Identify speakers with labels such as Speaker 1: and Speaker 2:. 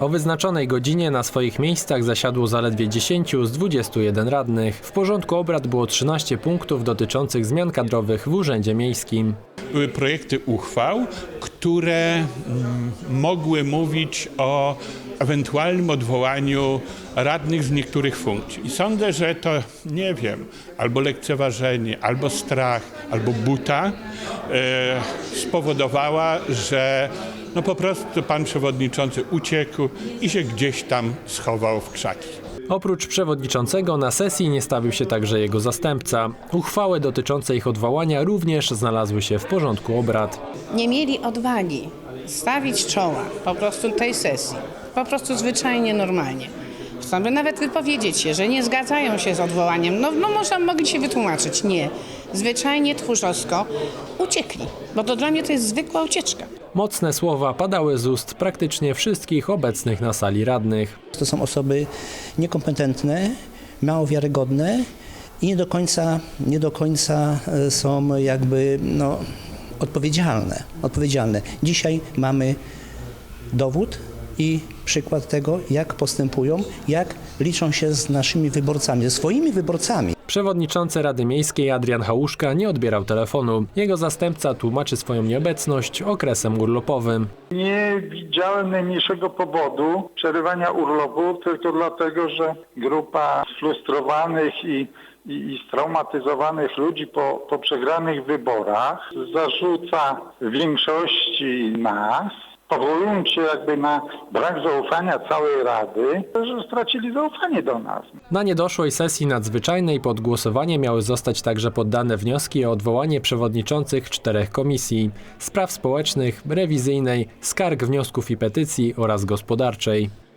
Speaker 1: O wyznaczonej godzinie na swoich miejscach zasiadło zaledwie 10 z 21 radnych. W porządku obrad było 13 punktów dotyczących zmian kadrowych w Urzędzie Miejskim.
Speaker 2: były projekty uchwał, które mm, mogły mówić o ewentualnym odwołaniu radnych z niektórych funkcji. I sądzę, że to, nie wiem, albo lekceważenie, albo strach, albo buta e, spowodowała, że no po prostu pan przewodniczący uciekł i się gdzieś tam schował w krzaki.
Speaker 1: Oprócz przewodniczącego na sesji nie stawił się także jego zastępca. Uchwały dotyczące ich odwołania również znalazły się w porządku obrad.
Speaker 3: nie mieli odwagi stawić czoła po prostu tej sesji, po prostu zwyczajnie, normalnie. Sobie nawet wypowiedzieć się, że nie zgadzają się z odwołaniem. No, no można mogli się wytłumaczyć. Nie. Zwyczajnie, tchórzowsko uciekli, bo to dla mnie to jest zwykła ucieczka.
Speaker 1: Mocne słowa padały z ust praktycznie wszystkich obecnych na sali radnych.
Speaker 4: To są osoby niekompetentne, mało wiarygodne i nie do końca, nie do końca e, są jakby no, odpowiedzialne, odpowiedzialne. Dzisiaj mamy dowód i przykład tego, jak postępują, jak liczą się z naszymi wyborcami, ze swoimi wyborcami.
Speaker 1: Przewodniczący Rady Miejskiej Adrian Hałuszka nie odbierał telefonu. Jego zastępca tłumaczy swoją nieobecność okresem urlopowym.
Speaker 5: Nie widziałem najmniejszego powodu przerywania urlopu, tylko dlatego, że grupa sfrustrowanych i, i, i straumatyzowanych ludzi po, po przegranych wyborach zarzuca większości nas, powołując się jakby na brak zaufania całej Rady, że stracili zaufanie do nas.
Speaker 1: Na niedoszłej sesji nadzwyczajnej pod głosowanie miały zostać także poddane wnioski o odwołanie przewodniczących czterech komisji: spraw społecznych, rewizyjnej, skarg, wniosków i petycji oraz gospodarczej.